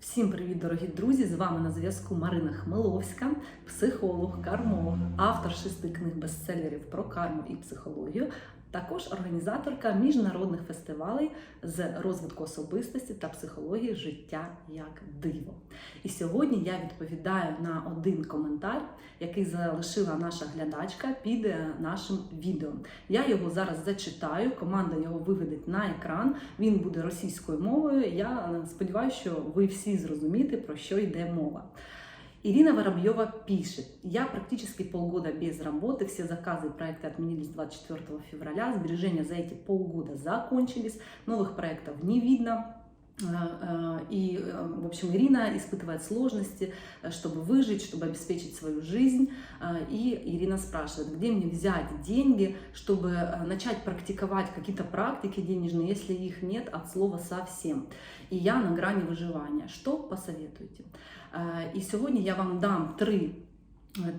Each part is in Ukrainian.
Всім привіт, дорогі друзі! З вами на зв'язку Марина Хмеловська, психолог, кармолог, автор шести книг бестселерів про карму і психологію, також організаторка міжнародних фестивалей з розвитку особистості та психології життя як диво. І сьогодні я відповідаю на один коментар, який залишила наша глядачка під е, нашим відео. Я його зараз зачитаю. Команда його виведе на екран. Він буде російською мовою. Я е, сподіваюся, що ви всі зрозумієте, про що йде мова. Ирина Воробьева пишет, я практически полгода без работы, все заказы и проекты отменились 24 февраля, сбережения за эти полгода закончились, новых проектов не видно. Э, И, э, в общем, Ирина испытывает сложности, э, чтобы выжить, чтобы обеспечить свою жизнь. Э, И Ирина спрашивает, где мне взять деньги, чтобы э, начать практиковать какие-то практики денежные, если их нет от слова совсем. И я на грани выживания. Что посоветуете? Е, І сьогодні я вам дам три.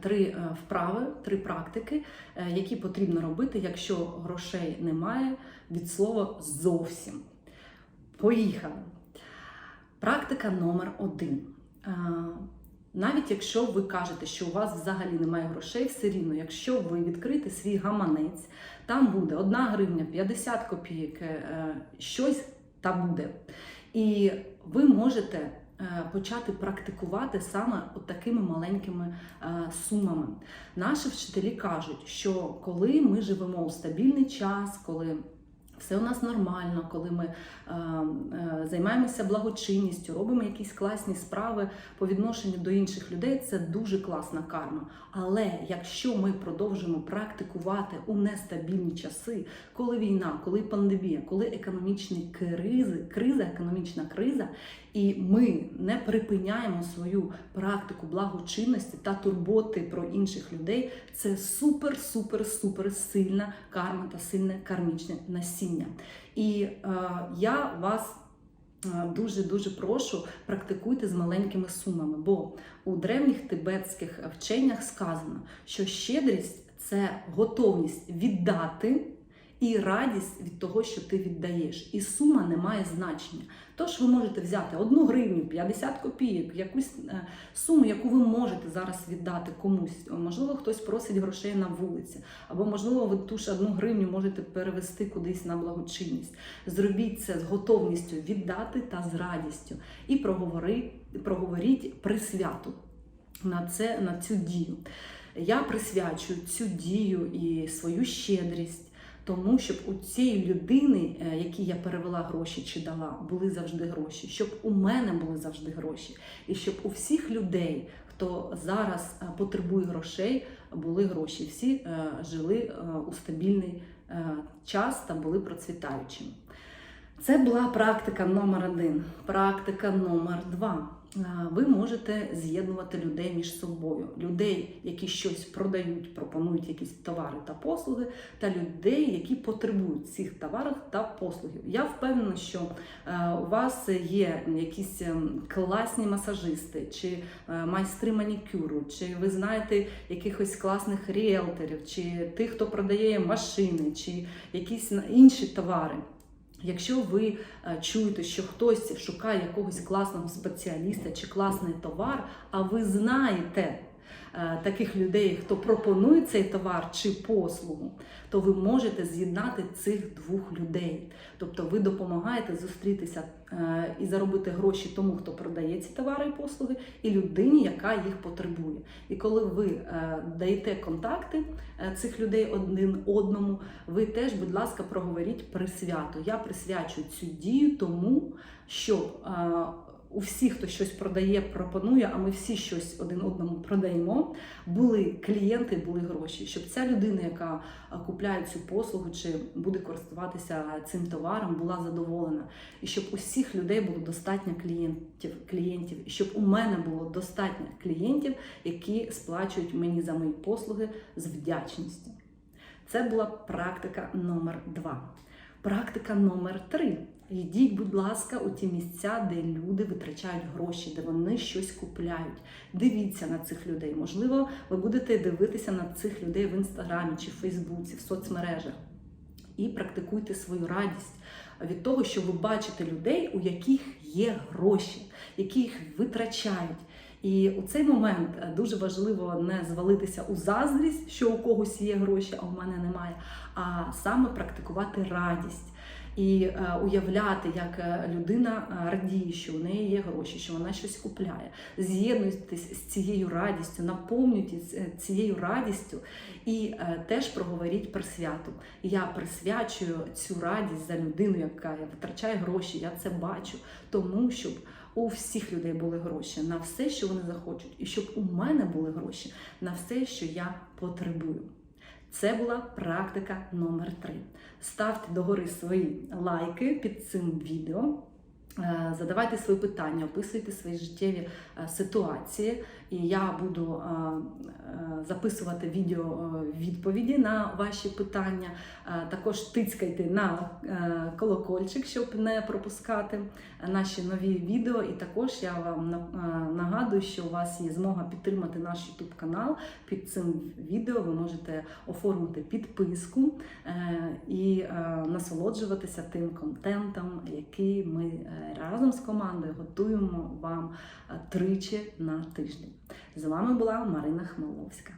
Три е, вправи, три практики, е, які потрібно робити, якщо грошей немає від слова зовсім. Поїхали. Практика номер один. Е, Навіть якщо ви кажете, що у вас взагалі немає грошей, все рівно, якщо ви відкрите свій гаманець, там буде 1 гривня, 50 копійок, е, щось там буде. І ви можете е, почати практикувати саме от такими маленькими е, сумами. Наші вчителі кажуть, що коли ми живемо у стабільний час, коли все у нас нормально, коли ми е, е, займаємося благочинністю, робимо якісь класні справи по відношенню до інших людей, це дуже класна карма. Але якщо ми продовжимо практикувати у нестабільні часи, коли війна, коли пандемія, коли економічні кризи, криза, економічна криза, і ми не припиняємо свою практику благочинності та турботи про інших людей, це супер, супер, супер сильна карма та сильне кармічне насіння. І е, я вас дуже дуже прошу практикуйте з маленькими сумами, бо у древніх тибетських вченнях сказано, що щедрість це готовність віддати. І радість від того, що ти віддаєш, і сума не має значення. Тож ви можете взяти 1 гривню, 50 копійок, якусь е, суму, яку ви можете зараз віддати комусь. Можливо, хтось просить грошей на вулиці, або можливо, ви ту ж 1 гривню можете перевести кудись на благочинність. Зробіть це з готовністю віддати та з радістю. І проговоріть, проговоріть присвяту на, це, на цю дію. Я присвячую цю дію і свою щедрість. Тому щоб у цієї людини, е, якій я перевела гроші чи дала, були завжди гроші, щоб у мене були завжди гроші, і щоб у всіх людей, хто зараз е, потребує грошей, були гроші. Всі е, жили у стабільний час та були процвітаючими. Це була практика номер один. Практика номер два. Ви можете з'єднувати людей між собою, людей, які щось продають, пропонують якісь товари та послуги, та людей, які потребують цих товарів та послугів. Я впевнена, що у вас є якісь ем, класні масажисти, чи е, майстри манікюру, чи ви знаєте якихось класних ріелторів, чи тих, хто продає машини, чи якісь інші товари. Якщо ви е, чуєте, що хтось шукає якогось класного спеціаліста чи класний товар, а ви знаєте таких людей, хто пропонує цей товар чи послугу, то ви можете з'єднати цих двох людей. Тобто ви допомагаєте зустрітися е, і заробити гроші тому, хто продає ці товари і послуги, і людині, яка їх потребує. І коли ви даєте контакти цих людей один одному, ви теж, будь ласка, проговоріть присвято. Я присвячую цю дію тому, щоб у всіх, хто щось продає, пропонує, а ми всі щось один одному продаємо, були клієнти, були гроші, щоб ця людина, яка купляє цю послугу чи буде користуватися цим товаром, була задоволена. І щоб у всіх людей було достатньо клієнтів, клієнтів, і щоб у мене було достатньо клієнтів, які сплачують мені за мої послуги з вдячністю. Це була практика номер два. Практика номер три. Йдіть, будь ласка, у ті місця, де люди витрачають гроші, де вони щось купляють. Дивіться на цих людей. Можливо, ви будете дивитися на цих людей в інстаграмі чи в Фейсбуці, в соцмережах. І практикуйте свою радість від того, що ви бачите людей, у яких є гроші, які їх витрачають. І у цей момент е, дуже важливо не звалитися у заздрість, що у когось є гроші, а у мене немає, а саме практикувати радість. І е, уявляти, як е, людина радіє, що у неї є гроші, що вона щось купляє. З'єднуйтесь з цією радістю, наповнюйтесь цією радістю і теж проговоріть про свято. Я присвячую цю радість за людину, яка витрачає гроші. Я це бачу, тому щоб у всіх людей були гроші на все, що вони захочуть, і щоб у мене були гроші на все, що я потребую. Це була практика номер 3 Ставте догори свої лайки під цим відео. Е, Задавайте свої питання, описуйте свої життєві е, ситуації, і я буду е, записувати відео відповіді на ваші питання. Також тицькайте на колокольчик, щоб не пропускати наші нові відео. І також я вам нагадую, що у вас є змога підтримати наш YouTube канал. Під цим відео ви можете оформити підписку і насолоджуватися тим контентом, який ми разом з командою готуємо вам е, тричі на тиждень. З вами була Марина Хмеловська.